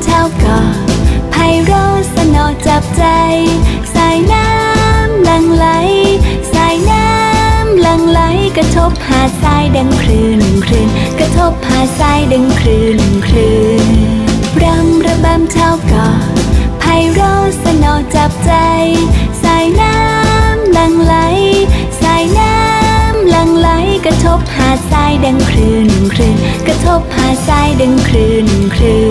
เแถาก่อไพโราสนอจับใจ สายน้ำลังไหล สายน้ำลังไหล กระทบหาดทรายดังคลื่นคลื่นกระทบหาดทรายดังคลื่นคลื่นรำระบำแถาก่อไพโราสนอจับใจ สายน้ำลังไหล สายน้ำลังไหล กระทบหาดทรายดังคลื่นคลื่นกระทบหาดทรายดังคลื่นคลื่น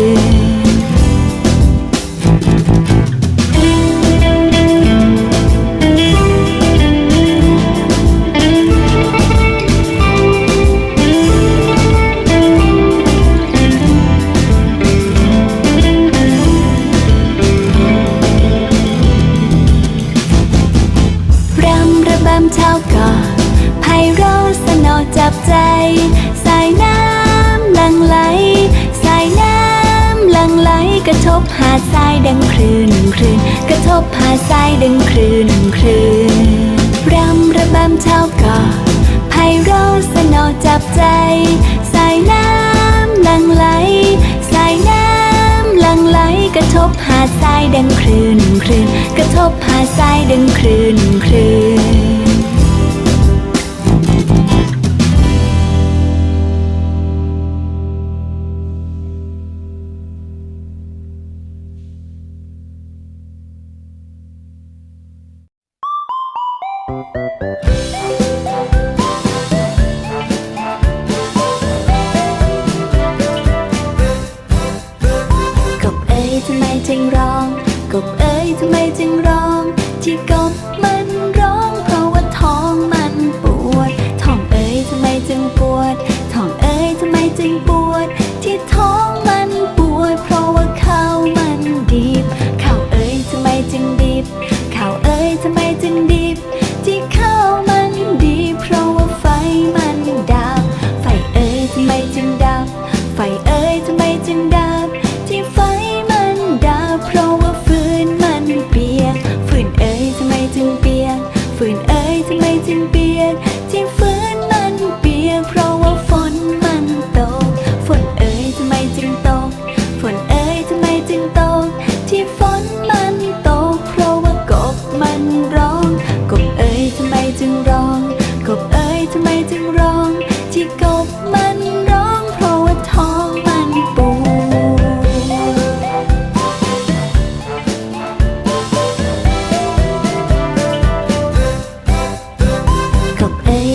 บหาดทรายดังคลื่นคลื่นกระทบหาดทรายดังคลื่นคลื่นรำระบำเช้าก่อไพเราะสนอจับใจ สายน้ำหลังไหล สายน้ำหลังไหล กระทบหาดทรายดังคลื่นคลื่นกระทบหาดทรายดังคลื่นคลื่น กบเอ๋ยทำไมจึงร้องกบเอ๋ย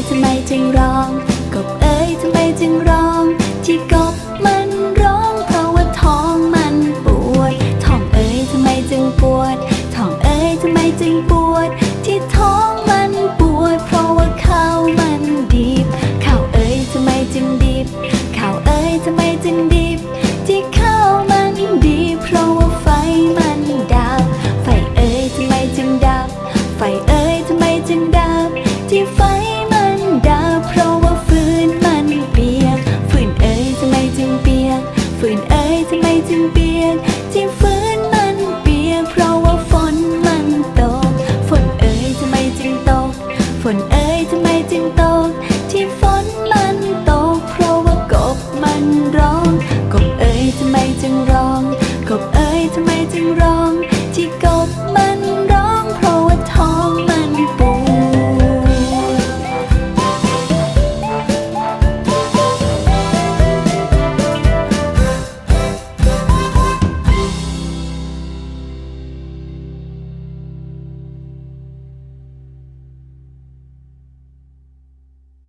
ทำไมจึงร้อง